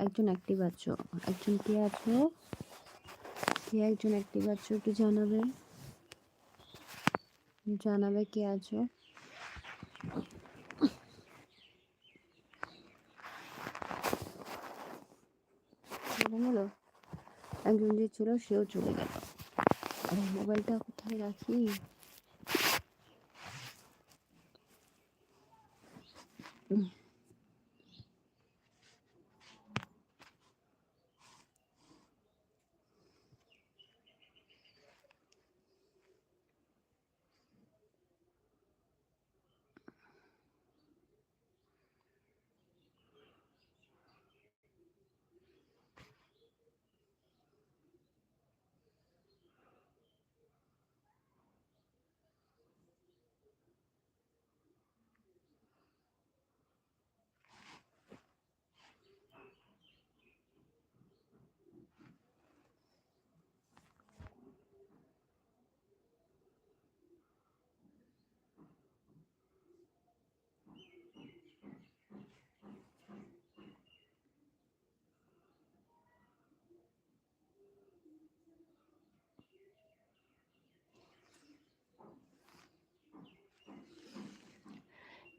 একজন অ্যাক্টিভ আছো? একজন কে আছো? কে একজন অ্যাক্টিভ আছো একটু জানাবে? জানাবে কে আছো? গেল একজন যে ছিল সেও চলে গেল। আরে মোবাইলটা কোথায় রাখি? উম,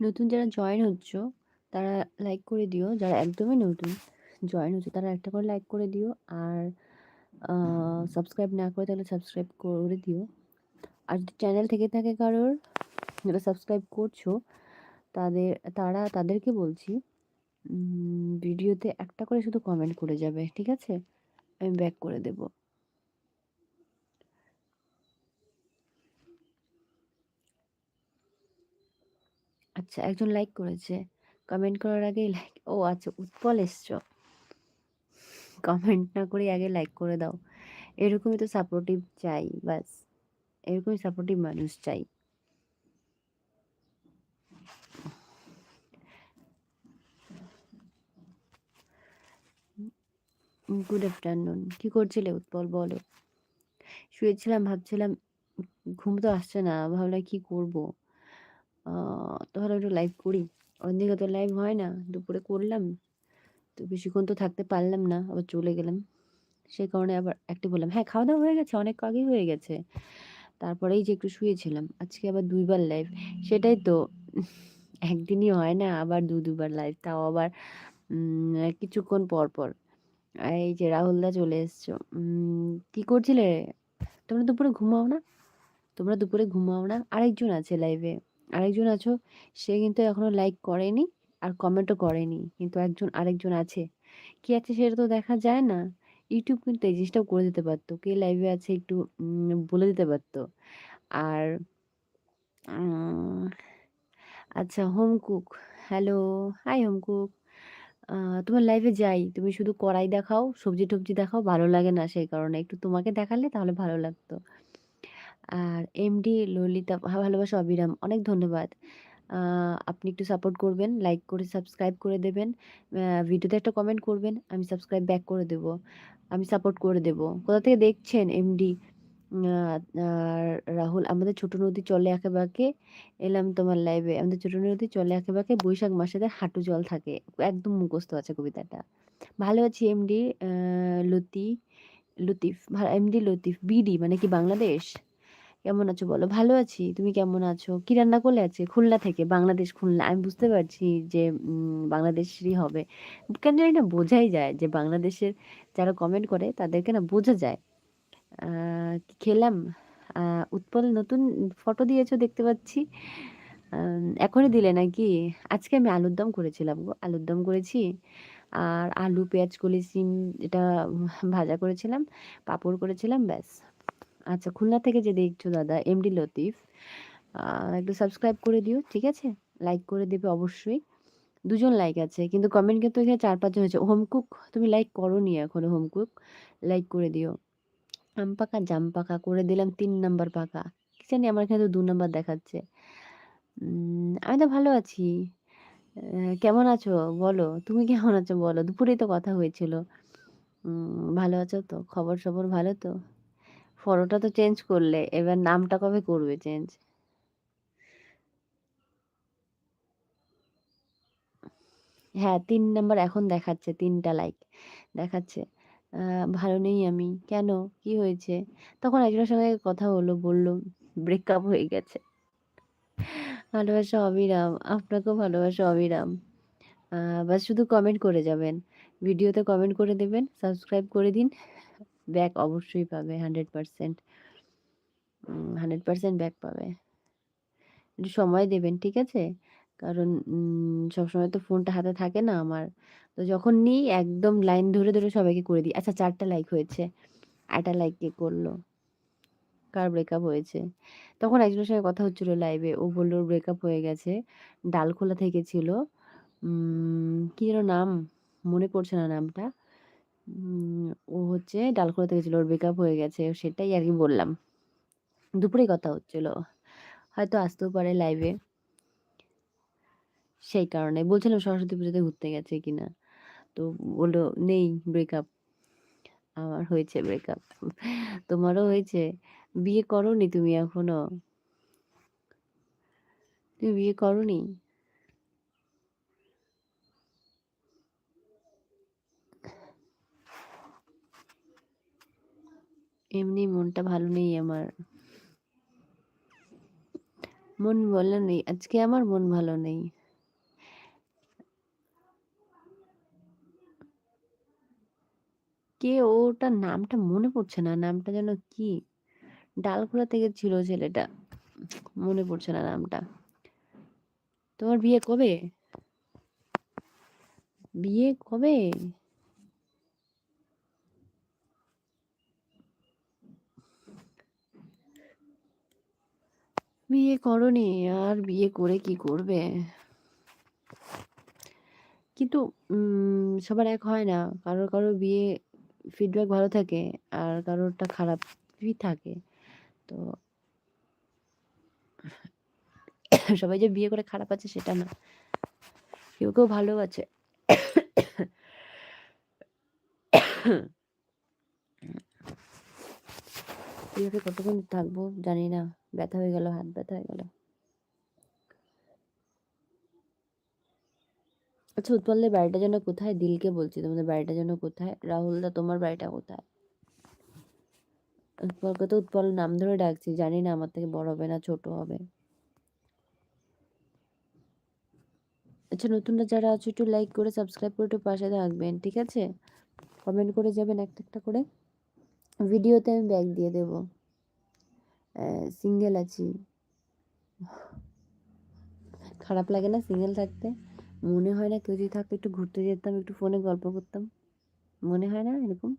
নতুন যারা জয়েন হচ্ছ, তারা লাইক করে দিও। যারা একদমই নতুন জয়েন হচ্ছে, তারা একটা করে লাইক করে দিও। আর সাবস্ক্রাইব না করে তাহলে সাবস্ক্রাইব করে দিও। আর যদি চ্যানেল থেকে থাকে কারোর, যারা সাবস্ক্রাইব করছ, তাদের, তারা তাদেরকে বলছি ভিডিওতে একটা করে শুধু কমেন্ট করে যাবে, ঠিক আছে? আমি ব্যাক করে দেব। আচ্ছা একজন লাইক করেছে। কমেন্ট করার আগেই লাইক ও আচ্ছা উৎপল এসছো? কমেন্ট না করে আগে লাইক করে দাও। এরকমই তো সাপোর্টিভ চাই বাস এরকমই সাপোর্টিভ মানুষ চাই। গুড আফটারনুন কি করছিলে উৎপল, বলো? শুয়েছিলাম, ভাবছিলাম, ঘুম তো আসছে না, ভাবলাম কি করব? তাহলে একটু লাইভ করি। অন্যদিকে তো লাইভ হয় না, দুপুরে করলাম। তো বেশিক্ষণ তো থাকতে পারলাম না, আবার চলে গেলাম। সেই কারণে আবার একটু বললাম হ্যাঁ খাওয়া দাওয়া হয়ে গেছে, অনেক আগেই হয়ে গেছে। তারপরেই যে একটু শুয়েছিলাম, আজকে আবার দুইবার লাইভ সেটাই তো, একদিনই হয় না, আবার দু, দুবার লাইভ তাও আবার কিছুক্ষণ পর পর। এই যে রাহুলদা চলে এসছো কি করছিলে তোমরা দুপুরে ঘুমাও না? তোমরা দুপুরে ঘুমাও না? আরেকজন আছে লাইভে আরেকজন আছো? সে কিন্তু এখনও লাইক করেনি আর কমেন্টও করেনি। কিন্তু একজন আরেকজন আছে। কি আছে সেটা তো দেখা যায় না। ইউটিউব কিন্তু এই জিনিসটাও করে দিতে পারতো। কে লাইভে আছে একটু বলে দিতে পারতো। আর আচ্ছা home cook hello hi home cook তোমার লাইভে যাই। তুমি শুধু কড়াই দেখাও সবজি টবজি দেখাও, ভালো লাগে না সেই কারণে। একটু তোমাকে দেখালে তাহলে ভালো লাগতো। আর এমডি ললিতা ভালোবাসা অবিরাম। অনেক ধন্যবাদ। আপনি একটু সাপোর্ট করবেন লাইক করে সাবস্ক্রাইব করে দেবেন। ভিডিওতে একটা কমেন্ট করবেন, আমি সাবস্ক্রাইব ব্যাক করে দেব। আমি সাপোর্ট করে দেব। কোথা থেকে দেখছেন এমডি রাহুল, আমাদের ছোট নদী চলে আঁকে বাঁকে, এলাম তোমার লাইভে আমাদের ছোট নদী চলে আঁকে বাঁকে, বৈশাখ মাসে হাঁটু জল থাকে। একদম মুখস্থ আছে কবিতাটা। ভালো আছি এমডি লতি লতিফ এমডি লতিফ বিডি মানে কি বাংলাদেশ? কেমন আছো বলো? ভালো আছি। তুমি কেমন আছো? কি রান্না করলে আছে খুলনা থেকে, বাংলাদেশ খুলনা। আমি বুঝতে পারছি যে বাংলাদেশেরই হবে। কেন জানি না বোঝাই যায় যে, বাংলাদেশের যারা কমেন্ট করে, তাদেরকে না বোঝা যায়। খেলাম? উৎপল, নতুন ফটো দিয়েছ দেখতে পাচ্ছি। এখনই দিলে নাকি? আজকে আমি আলুর দম করেছিলাম গো। আলুর দম করেছি। আর আলু, পেঁয়াজ, কলি, সিম, এটা ভাজা করেছিলাম। পাঁপড় করেছিলাম, ব্যাস। আচ্ছা খুলনা থেকে যে দেখছ দাদা এমডি লতিফ একটু সাবস্ক্রাইব করে দিও, ঠিক আছে? লাইক করে দেবে অবশ্যই। দুজন লাইক আছে, কিন্তু কমেন্ট কিন্তু এখানে চার পাঁচজন হয়েছে। হোমকুক, তুমি লাইক করো নি এখনও হোমকুক? লাইক করে দিও। আম পাকা, জাম পাকা, করে দিলাম তিন নাম্বার পাকা। কি জানি আমার এখানে তো দু নাম্বার দেখাচ্ছে। আমি তো ভালো আছি। কেমন আছো? বলো, তুমি কেমন আছো বলো? দুপুরেই তো কথা হয়েছিল। ভালো আছো তো? খবর সবর ভালো তো? ফটোটা তো চেঞ্জ করলে এবার নামটা কবে করবে চেঞ্জ হ্যাঁ, তিন নাম্বার এখন দেখাচ্ছে ৩ টা লাইক দেখাচ্ছে। ভালো নেই আমি। কেন? কি হয়েছে? তখন একজনের সঙ্গে কথা হলো, বলল ব্রেকআপ হয়ে গেছে। ভালোবাসা অবিরাম। আপনাকেও ভালোবাসা অবিরাম। বাস শুধু কমেন্ট করে যাবেন। ভিডিওতে কমেন্ট করে দেবেন, সাবস্ক্রাইব করে দিন। ব্যাক অবশ্যই পাবে 100% উম 100% ব্যাক পাবে। একটু সময় দেবেন, ঠিক আছে? কারণ সবসময় তো ফোনটা হাতে থাকে না আমার। তো যখন নিই একদম লাইন ধরে, ধরে সবাইকে করে দিই। আচ্ছা ৪ টা লাইক হয়েছে। আরেকটা লাইক কে করল কার ব্রেকআপ হয়েছে? তখন একজনের সঙ্গে কথা হচ্ছিল লাইভে। ও বলল ব্রেকআপ হয়ে গেছে। ডালখোলা থেকে ছিল। কি যেন নাম? মনে পড়ছে না নামটা। ও হচ্ছে ডালখোলা থেকে ছিল। ওর ব্রেকআপ হয়ে গেছে। সেটাই আরকি বললাম। দুপুরেই কথা হচ্ছিল। হয়তো আসতেও পারে লাইভে। সেই কারণে। বলছিলাম সরস্বতী পুজোতে ঘুরতে গেছে কিনা? তো বলল, নেই ব্রেকআপ। আমার হয়েছে ব্রেকআপ। তোমারও হয়েছে? বিয়ে করোনি তুমি এখনও? তুমি বিয়ে করোনি? এমনি মনটা ভালো নেই আমার। মন ভালো নেই। আজকে আমার মন ভালো নেই। কে ওটার নামটা মনে পড়ছে না। নামটা যেন কি? ডালখোলা থেকে ছিল ছেলেটা। মনে পড়ছে না নামটা। তোমার বিয়ে কবে? বিয়ে কবে? বিয়ে করোনি আর বিয়ে করে কি করবে? কিন্তু সবার এক হয় না। কারোর, কারোর বিয়ে ফিডব্যাক ভালো থাকে আর কারোরটা খারাপই থাকে। তো সবাই যে বিয়ে করে খারাপ আছে সেটা না। কেউ, কেউ ভালো আছে। এভাবে কতক্ষণ থাকব জানি না। ব্যথা হয়ে গেল, হাত ব্যথা হয়ে গেল। আচ্ছা উৎপলদের বাড়িটা যেন কোথায়? দিলকে বলছি তোমাদের বাড়িটা যেন কোথায়? রাহুলদা তোমার বাড়িটা কোথায়? উৎপলকে তো উৎপল নাম ধরে ডাকছি। জানি না আমার থেকে বড় হবে না ছোট হবে। আচ্ছা নতুনরা যারা আছো একটু লাইক করে সাবস্ক্রাইব করে একটু পাশে থাকবেন। ঠিক আছে? কমেন্ট করে যাবেন একটা, একটা করে। ভিডিওতে আমি ব্যাগ দিয়ে দেবো সিঙ্গেল আছি। খারাপ লাগে না সিঙ্গেল থাকতে? মনে হয় না কেউ যদি থাকতো একটু ঘুরতে যেতাম, একটু ফোনে গল্প করতাম। মনে হয় না এরকম?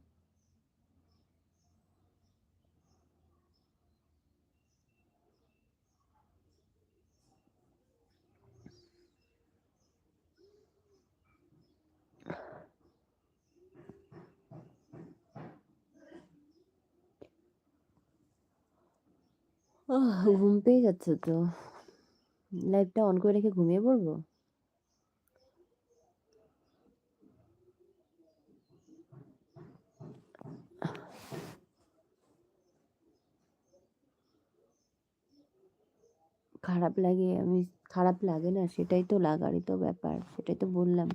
ঘুম পেয়ে যাচ্ছে তো। লাইটটা অন করে রেখে ঘুমিয়ে পড়ব? খারাপ লাগে, আমি, খারাপ লাগে না, সেটাই তো লাগারই তো ব্যাপার। সেটাই তো বললাম।